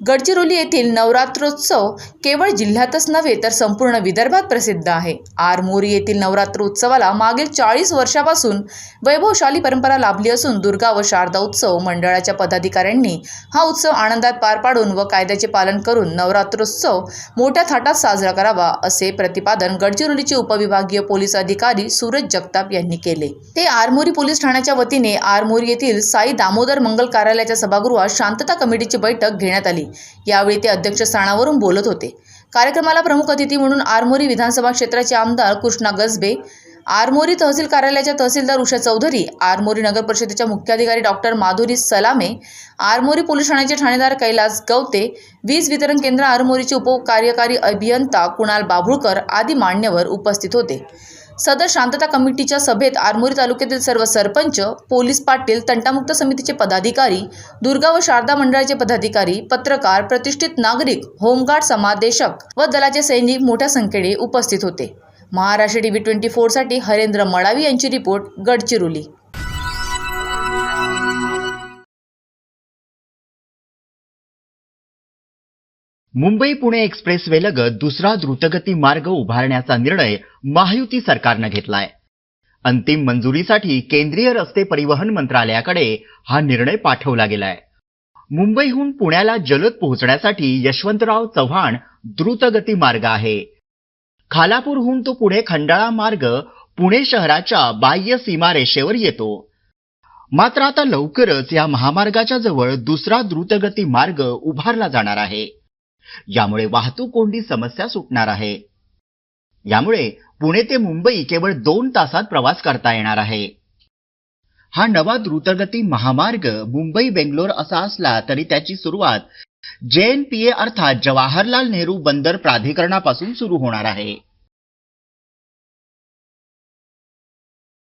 गडचिरोली येथील नवरात्रोत्सव केवळ जिल्ह्यातच नव्हे तर संपूर्ण विदर्भात प्रसिद्ध आहे. आरमोरी येथील नवरात्रोत्सवाला मागील चाळीस वर्षापासून वैभवशाली परंपरा लाभली असून दुर्गा व शारदा उत्सव मंडळाच्या पदाधिकाऱ्यांनी हा उत्सव आनंदात पार पाडून व कायद्याचे पालन करून नवरात्रोत्सव मोठ्या थाटात साजरा करावा असे प्रतिपादन गडचिरोलीचे उपविभागीय पोलीस अधिकारी सूरज जगताप यांनी केले. ते आरमोरी पोलीस ठाण्याच्या वतीने आरमोरी येथील साई दामोदर मंगल कार्यालयाच्या सभागृहात शांतता कमिटीची बैठक घेण्यात आली. यावेळी ते अध्यक्षस्थानावरून बोलत होते. कार्यक्रमाला प्रमुख अतिथी म्हणून आरमोरी विधानसभा क्षेत्राचे आमदार कृष्णा गजबे आरमोरी तहसील कार्यालयाच्या तहसीलदार उषा चौधरी आरमोरी नगर परिषदेच्या मुख्याधिकारी डॉक्टर माधुरी सलामे आरमोरी पोलीस ठाण्याचे ठाणेदार कैलास गवते वीज वितरण केंद्र आरमोरीचे उपकार्यकारी अभियंता कुणाल बाभुळकर आदी मान्यवर उपस्थित होते. सदर शांतता कमिटीच्या सभेत आरमोरी तालुक्यातील सर्व सरपंच पोलीस पाटील तंटामुक्त समितीचे पदाधिकारी दुर्गा व शारदा मंडळाचे पदाधिकारी पत्रकार प्रतिष्ठित नागरिक होमगार्ड समादेशक व दलाचे सैनिक मोठ्या संख्येने उपस्थित होते. महाराष्ट्र टीव्ही ट्वेंटी फोरसाठी हरेंद्र मडावी यांची रिपोर्ट गडचिरोली. मुंबई पुणे एक्सप्रेसवे लगत दुसरा द्रुतगती मार्ग उभारण्याचा निर्णय महायुती सरकारनं घेतलाय. अंतिम मंजुरीसाठी केंद्रीय रस्ते परिवहन मंत्रालयाकडे हा निर्णय पाठवला गेलाय. मुंबईहून पुण्याला जलद पोहोचण्यासाठी यशवंतराव चव्हाण द्रुतगती मार्ग आहे. खालापूरहून तो पुढे खंडाळा मार्ग पुणे शहराच्या बाह्य सीमारेषेवर येतो. मात्र आता लवकरच या महामार्गाच्या जवळ दुसरा द्रुतगती मार्ग उभारला जाणार आहे. यामुळे वाहतूक कोंडी समस्या सुटणार आहे. यामुळे पुणे ते मुंबई केवळ दोन तासात प्रवास करता येणार आहे. हा नवा द्रुतगती महामार्ग मुंबई बेंगलोर असा असला तरी त्याची सुरुवात जेएनपीए पी ए अर्थात जवाहरलाल नेहरू बंदर प्राधिकरणापासून सुरू होणार आहे.